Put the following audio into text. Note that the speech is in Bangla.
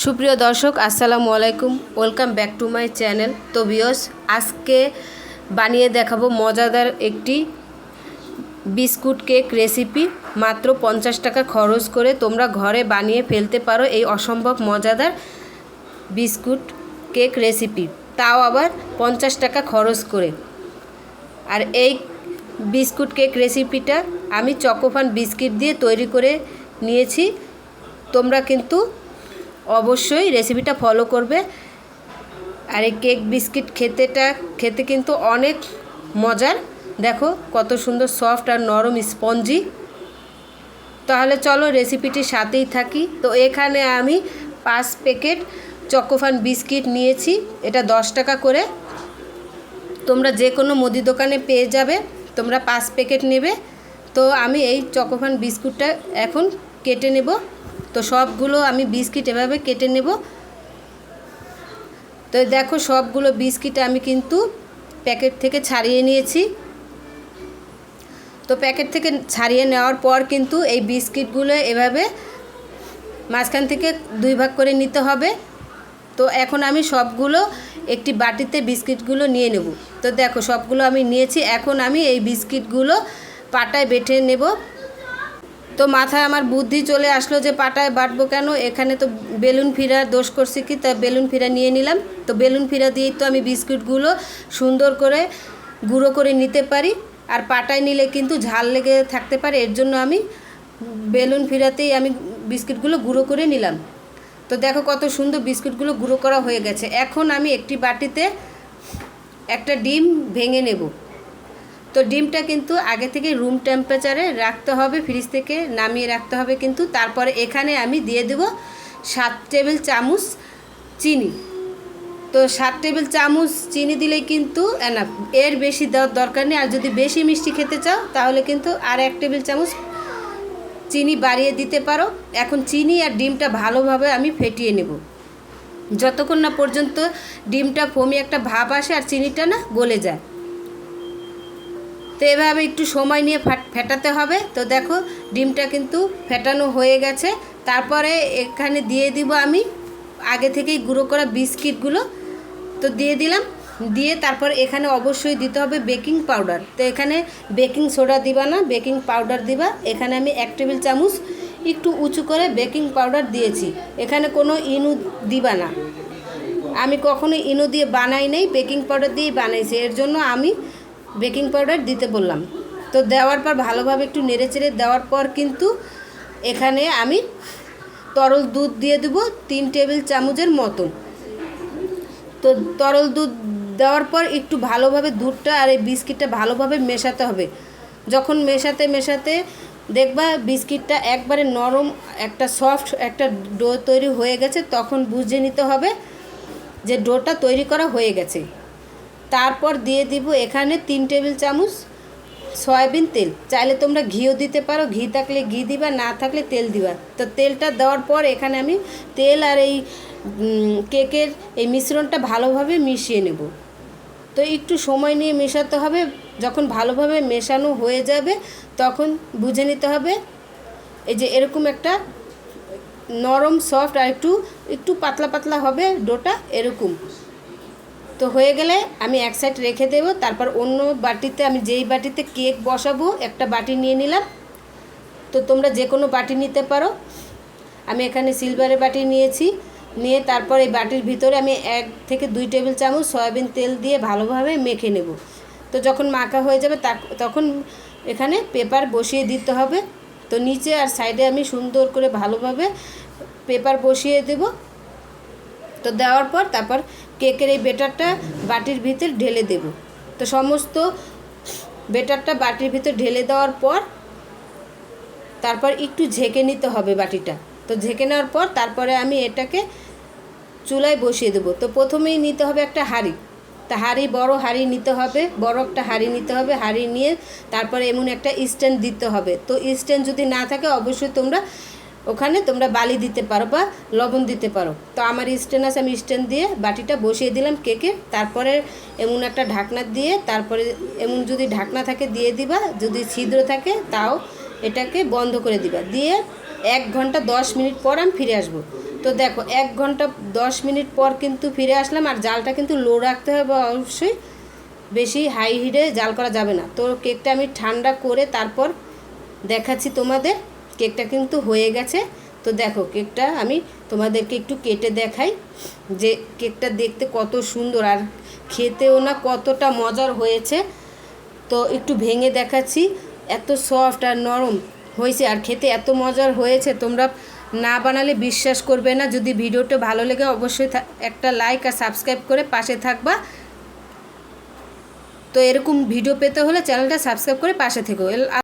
সুপ্রিয় দর্শক, আসসালামু আলাইকুম। Welcome back to my channel তো বিয়স আজকে বানিয়ে দেখাবো মজাদার একটি বিস্কুট কেক রেসিপি মাত্র পঞ্চাশ টাকা খরচ করে তোমরা ঘরে বানিয়ে ফেলতে পারো এই অসম্ভব মজাদার বিস্কুট কেক রেসিপি তাও আবার পঞ্চাশ টাকা খরচ করে। আর এই বিস্কুট কেক রেসিপিটা আমি চকোফান বিস্কিট দিয়ে তৈরি করে নিয়েছি। তোমরা কিন্তু অবশ্যই রেসিপিটা ফলো করবে। আর এই কেক বিস্কিট খেতেটা, খেতে কিন্তু অনেক মজার। দেখো কত সুন্দর সফট আর নরম স্পঞ্জি তাহলে চলো রেসিপিটির সাথেই থাকি। তো এখানে আমি পাঁচ প্যাকেট চকোফান বিস্কিট নিয়েছি। এটা দশ টাকা করে। তোমরা যে কোনো মুদি দোকানে পেয়ে যাবে। তোমরা পাঁচ প্যাকেট নেবে। তো আমি এই চকোফান বিস্কুটটা এখন কেটে নেব। তো সবগুলো আমি বিস্কিট এভাবে কেটে নেব। তো দেখো সবগুলো বিস্কিট আমি কিন্তু প্যাকেট থেকে ছাড়িয়ে নিয়েছি। তো প্যাকেট থেকে ছাড়িয়ে নেওয়ার পর কিন্তু এই বিস্কিটগুলো এভাবে মাঝখান থেকে দুই ভাগ করে নিতে হবে। তো এখন আমি সবগুলো একটি বাটিতে বিস্কিটগুলো নিয়ে নেব। তো দেখো সবগুলো আমি নিয়েছি। এখন আমি এই বিস্কিটগুলো পাটায় বেটে নেব। তো মাথায় আমার বুদ্ধি চলে আসলো যে পাটায় বাটবো কেন? এখানে তো বেলুন ফিরা দোষ করছি কি? তা বেলুন ফিরা নিয়ে নিলাম। তো বেলুন ফিরা দিয়েই তো আমি বিস্কুটগুলো সুন্দর করে গুঁড়ো করে নিতে পারি। আর পাটায় নিলে কিন্তু ঝাল লেগে থাকতে পারে। এর জন্য আমি বেলুন ফিরাতেই আমি বিস্কুটগুলো গুঁড়ো করে নিলাম। তো দেখো কত সুন্দর বিস্কুটগুলো গুঁড়ো করা হয়ে গেছে। এখন আমি একটি বাটিতে একটা ডিম ভেঙে নেব। তো ডিমটা কিন্তু আগে থেকে রুম টেম্পারেচারে রাখতে হবে ফ্রিজ থেকে নামিয়ে রাখতে হবে কিন্তু তারপরে এখানে আমি দিয়ে দেব সাত টেবিল চামচ চিনি। তো সাত টেবিল চামচ চিনি দিলেই কিন্তু এনাফ এর বেশি দেওয়ার দরকার নেই। আর যদি বেশি মিষ্টি খেতে চাও, তাহলে কিন্তু আর এক টেবিল চামচ চিনি বাড়িয়ে দিতে পারো। এখন চিনি আর ডিমটা ভালোভাবে আমি ফেটিয়ে নেব। যতক্ষণ না পর্যন্ত ডিমটা ফমি একটা ভাব আসে আর চিনিটা না গলে যায়। তো এভাবে একটু সময় নিয়ে ফেটাতে হবে। তো দেখো, ডিমটা কিন্তু ফেটানো হয়ে গেছে। তারপরে এখানে দিয়ে দিব আমি আগে থেকেই গুঁড়ো করা বিস্কিটগুলো। তো দিয়ে দিলাম। দিয়ে তারপর এখানে অবশ্যই দিতে হবে বেকিং পাউডার। তো এখানে বেকিং সোডা দিবা না, বেকিং পাউডার দিবা। এখানে আমি এক টেবিল চামচ একটু উঁচু করে বেকিং পাউডার দিয়েছি। এখানে কোনো ইনু দিবা না। আমি কখনো ইনো দিয়ে বানাই নেই, বেকিং পাউডার দিয়েই বানাইছি। এর জন্য আমি বেকিং পাউডার দিতে বললাম। তো দেওয়ার পর ভালোভাবে একটু নেড়ে চেড়ে দেওয়ার পর কিন্তু এখানে আমি তরল দুধ দিয়ে দেবো তিন টেবিল চামচের মতন। তো তরল দুধ দেওয়ার পর একটু ভালোভাবে দুধটা আর এই বিস্কিটটা ভালোভাবে মেশাতে হবে। যখন মেশাতে মেশাতে দেখবা বিস্কিটটা একবারে নরম, একটা সফট, একটা ডো তৈরি হয়ে গেছে, তখন বুঝে নিতে হবে যে ডোটা তৈরি করা হয়ে গেছে। তারপর দিয়ে দিব এখানে তিন টেবিল চামচ সয়াবিন তেল। চাইলে তোমরা ঘিও দিতে পারো, ঘি থাকলে ঘি দিবা, না থাকলে তেল দিবা। তো তেলটা দেওয়ার পর এখানে আমি তেল আর এই কেকের এই মিশ্রণটা ভালোভাবে মিশিয়ে নেব। তো একটু সময় নিয়ে মেশাতে হবে। যখন ভালোভাবে মেশানো হয়ে যাবে, তখন বুঝে নিতে হবে এই যে এরকম একটা নরম, সফট আর একটু একটু পাতলা পাতলা হবে ডোটা এরকম। তো হয়ে গেলে আমি এক সাইড রেখে দেবো, তারপর অন্য বাটিতে আমি যেই বাটিতে কেক বসাবো, একটা বাটি নিয়ে নিলাম। তো তোমরা যে কোনো বাটি নিতে পারো। আমি এখানে সিলভারের বাটি নিয়েছি। নিয়ে তারপর এই বাটির ভিতরে আমি এক থেকে দুই টেবিল চামচ সয়াবিন তেল দিয়ে ভালোভাবে মেখে নেব। তো যখন মাখা হয়ে যাবে তখন এখানে পেপার বসিয়ে দিতে হবে। তো নিচে আর সাইডে আমি সুন্দর করে ভালোভাবে পেপার বসিয়ে দেব। তো দেওয়ার পর তারপর কেকের এই বেটারটা বাটির ভিতর ঢেলে দেব। তো সমস্ত বেটারটা বাটির ভিতর ঢেলে দেওয়ার পর তারপর একটু ঝেঁকে নিতে হবে বাটিটা। তো ঝেঁকে নেওয়ার পর তারপরে আমি এটাকে চুলায় বসিয়ে দেবো। তো প্রথমেই নিতে হবে একটা হাঁড়ি। তা হাঁড়ি, বড় হাঁড়ি নিতে হবে, বড় একটা হাঁড়ি নিতে হবে, হাঁড়ি নিয়ে তারপরে এমন একটা স্ট্যান্ড দিতে হবে। তো স্ট্যান্ড যদি না থাকে, অবশ্যই তোমরা ওখানে তোমরা বালি দিতে পারো বা লবণ দিতে পারো। তো আমার স্ট্যান্ড আছে, আমি স্ট্যান্ড দিয়ে বাটিটা বসিয়ে দিলাম কেকে। তারপরে এমন একটা ঢাকনা দিয়ে, তারপরে এমন যদি ঢাকনা থাকে দিয়ে দিবা, যদি ছিদ্র থাকে তাও এটাকে বন্ধ করে দিবা। দিয়ে এক ঘণ্টা দশ মিনিট পর আমি ফিরে আসব। তো দেখো, এক ঘণ্টা দশ মিনিট পর কিন্তু ফিরে আসলাম, আর জালটা কিন্তু লো রাখতে হবে অবশ্যই। বেশি হাই হিটে জাল করা যাবে না। তো কেকটা আমি ঠান্ডা করে তারপর দেখাচ্ছি তোমাদের। কেকটা কিন্তু হয়ে গেছে। তো দেখো, কেকটা আমি তোমাদেরকে একটু কেটে দেখাই যে কেকটা দেখতে কত সুন্দর আর খেতেও না কতটা মজার হয়েছে। তো একটু ভেঙে দেখাচ্ছি, এত সফট আর নরম হয়েছে আর খেতে এত মজার হয়েছে, তোমরা না বানালে বিশ্বাস করবে না। যদি ভিডিওটা ভালো লেগে অবশ্যই একটা লাইক আর সাবস্ক্রাইব করে পাশে থাকবা। তো এরকম ভিডিও পেতে হলে চ্যানেলটা সাবস্ক্রাইব করে পাশে থেকো।